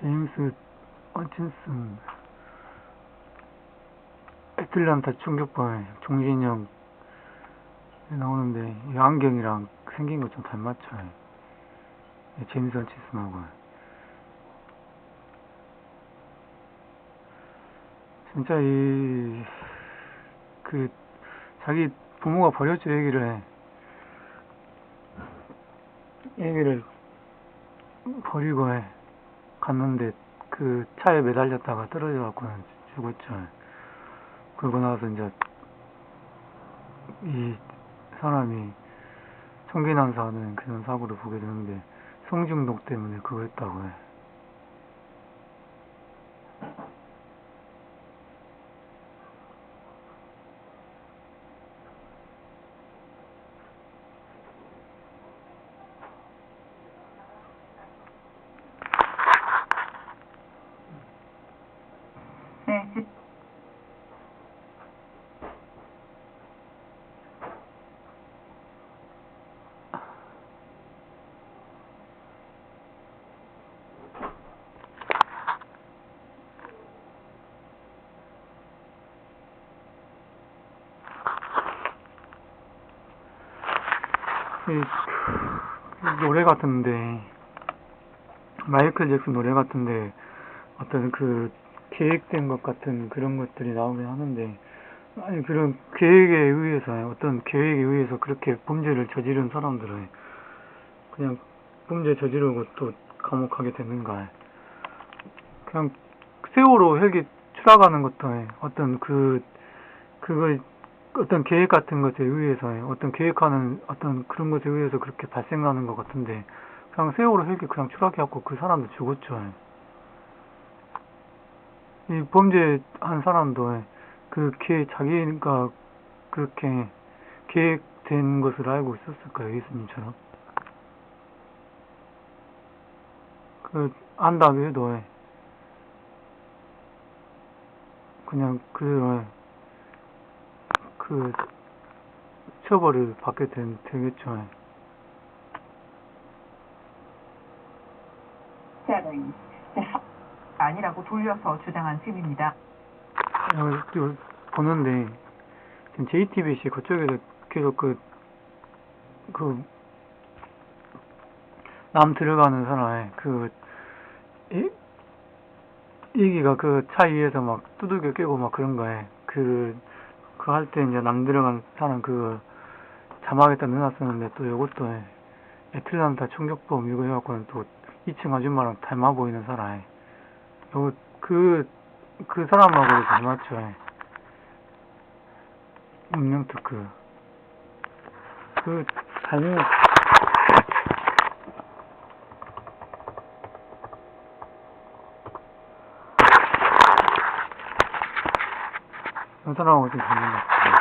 제임스 어친슨 애틀란타 충격범에 종신형 나오는데 이 안경이랑 생긴 거좀 닮았죠. 이 제임스 어친슨하고 진짜 이 그 자기 부모가 버렸죠 얘기를 해. 얘기를 버리고 해. 갔는데 그 차에 매달렸다가 떨어져 갖고 죽었죠. 그러고 나서 이제 이 사람이 청계난사하는 그런 사고를 보게 되는데 성중독 때문에 그거 했다고 해. 네, 집- 이 노래 같은데 마이클 잭슨 노래 같은데 어떤 그 계획된 것 같은 그런 것들이 나오긴 하는데 아니 그런 계획에 의해서 어떤 계획에 의해서 그렇게 범죄를 저지른 사람들은 그냥 범죄 저지르고 또 감옥 가게 되는가. 그냥 세월호 헬기 추락하는 것도 어떤 그 그걸 어떤 계획 같은 것에 의해서 어떤 계획하는 어떤 그런 것에 의해서 그렇게 발생하는 것 같은데 그냥 세월호 헬기 그냥 추락해갖고 그 사람도 죽었죠. 이 범죄한 사람도 그 계획 자기가 그렇게 계획된 것을 알고 있었을까요, 예수님처럼? 그 안다고 해도 그냥 그, 그 처벌을 받게 된, 되겠죠. 네, 하- 아니라고 돌려서 주장한 셈입니다. 어, 또 보는데 지금 JTBC 그쪽에서 계속 그 그 남 들어가는 사람의 그 이, 이기가 그 차 위에서 막 두들겨 깨고 막 그런 거에 그 그 할 때 이제 남 들어간 사람 그 자막에다 넣어놨었는데 또 요것도 애틀란타 총격범 이거 해갖고는 또 2층 아줌마랑 닮아 보이는 사람 요 그, 그 사람하고도 닮았죠. 운명 특그. 그, 닮은, 그 사람하고 좀 닮은 것 같아요.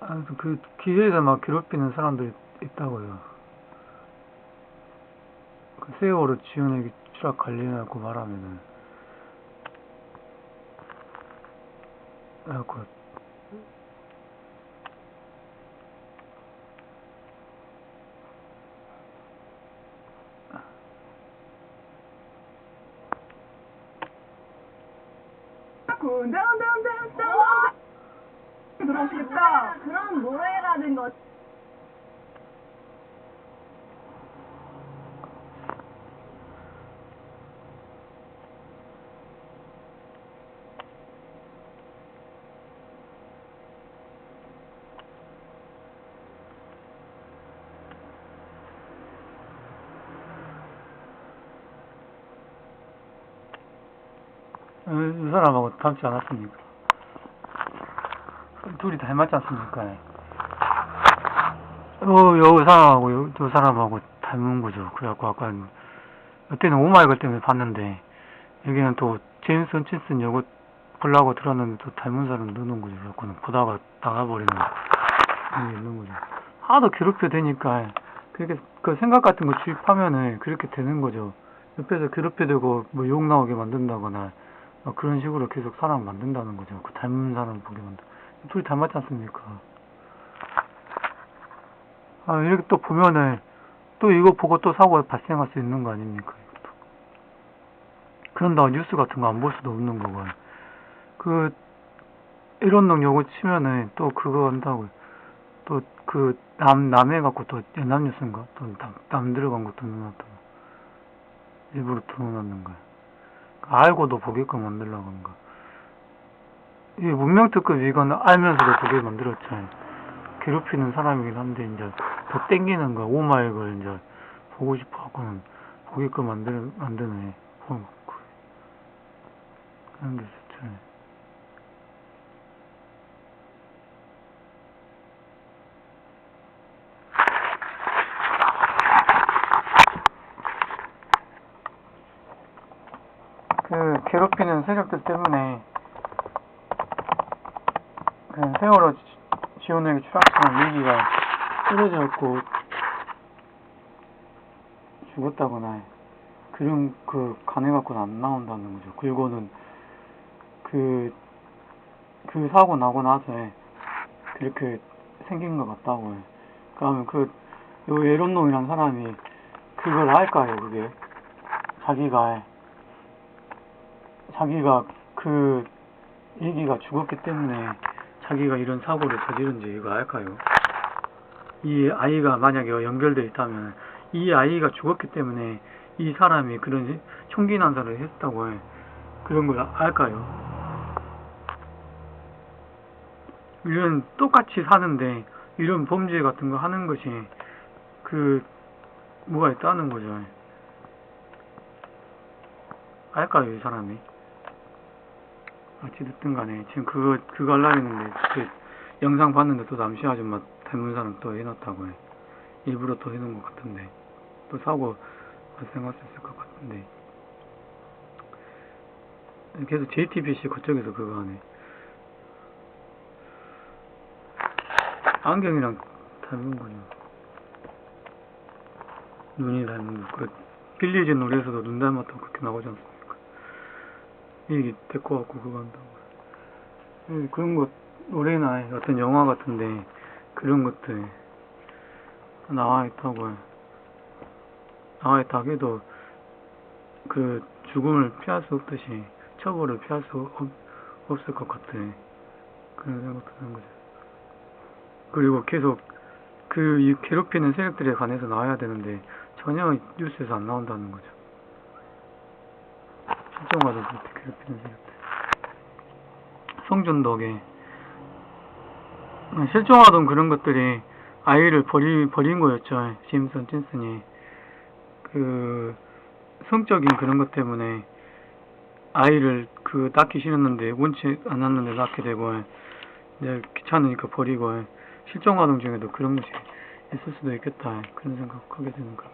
아무튼 그 기회에서 막 괴롭히는 사람들이 있다고요. 그 세월호 지원액이 추락 관련하고 말하면은 그래갖고 들어오시겠다. 그런 노래라는 것. 이 사람하고 닮지 않았습니까? 둘이 닮았지 않습니까? 어, 요 사람하고 요, 요 사람하고 닮은 거죠. 그래갖고 아까 그때는 오마이걸 때문에 봤는데 여기는 또 제임스 헌친슨 요거 보려고 들었는데 또 닮은 사람 넣는 거죠. 그래갖고는 보다가 나가버리는 그게 있는 거죠. 하도 괴롭혀 되니까 그렇게 그 생각 같은 거 주입하면은 그렇게 되는 거죠. 옆에서 괴롭혀대고 뭐 욕 나오게 만든다거나 막 그런 식으로 계속 사람 만든다는 거죠. 그 닮은 사람 보게 만든. 둘이 닮았지 않습니까? 아, 이렇게 또 보면은, 또 이거 보고 또 사고가 발생할 수 있는 거 아닙니까? 그런다고 뉴스 같은 거 안 볼 수도 없는 거고. 그, 일원동 요거 치면은 또 그거 한다고. 또 그, 남, 남해 갖고 또 연합뉴스인가? 또 남, 남 들어간 것도 넣어놨다고. 일부러 틀어놨는 거야. 알고도 보게끔 만들려고 한 거. 이게 문명특급 이건 알면서도 보게 만들었잖아요. 괴롭히는 사람이긴 한데, 이제, 더 땡기는 거, 오마이걸, 이제, 보고 싶어 하고는 보게끔 만들, 만드네. 그런 게 좋잖아요. 그, 괴롭히는 세력들 때문에, 그, 세월호 지- 지원에게 추락한 위기가 쓰러졌고, 죽었다거나, 그런, 그, 간해갖고는 안 나온다는 거죠. 그리고는, 그, 그 사고 나고 나서, 그렇게 생긴 것 같다고 해. 그러면 그, 요 예론놈이란 사람이, 그걸 알까요, 그게? 자기가, 자기가 그 얘기가 죽었기 때문에 자기가 이런 사고를 저지른지 이거 알까요? 이 아이가 만약에 연결돼 있다면 이 아이가 죽었기 때문에 이 사람이 그런 흉기 난사를 했다고 해. 그런 걸 알까요? 이런 똑같이 사는데 이런 범죄 같은 거 하는 것이 그 뭐가 있다는 거죠. 알까요, 이 사람이? 어찌됐든 간에. 지금 그거 그거 하려고 했는데 그 영상 봤는데 또 남시 아줌마 사람 또 해놨다고 해. 일부러 또 해놓은 것 같은데. 또 사고 발생할 수 있을 것 같은데. 계속 JTBC 그쪽에서 그거 하네. 안경이랑 닮은 거냐 눈이 닮은 거그 빌리지 노래에서도 눈 닮았다고 그렇게 나오지 않습니까 이게 데리고 갖고 그거 한다고. 예, 그런 것, 노래나 어떤 영화 같은데, 그런 것들, 나와 있다고. 해. 나와 있다 해도, 그, 죽음을 피할 수 없듯이, 처벌을 피할 수 없, 없을 것 같아. 그런 생각도 드는 거죠. 그리고 계속, 그, 이 괴롭히는 세력들에 관해서 나와야 되는데, 전혀 뉴스에서 안 나온다는 거죠. 실종하도 그렇게. 성준덕에 실종하던 그런 것들이 아이를 버리, 버린 거였죠. 짐슨 찐슨이. 그, 성적인 그런 것 때문에 아이를 그 낳기 싫었는데, 원치 않았는데 낳게 되고, 이제 귀찮으니까 버리고, 실종아동 중에도 그런 것이 있을 수도 있겠다. 그런 생각하게 되는 거.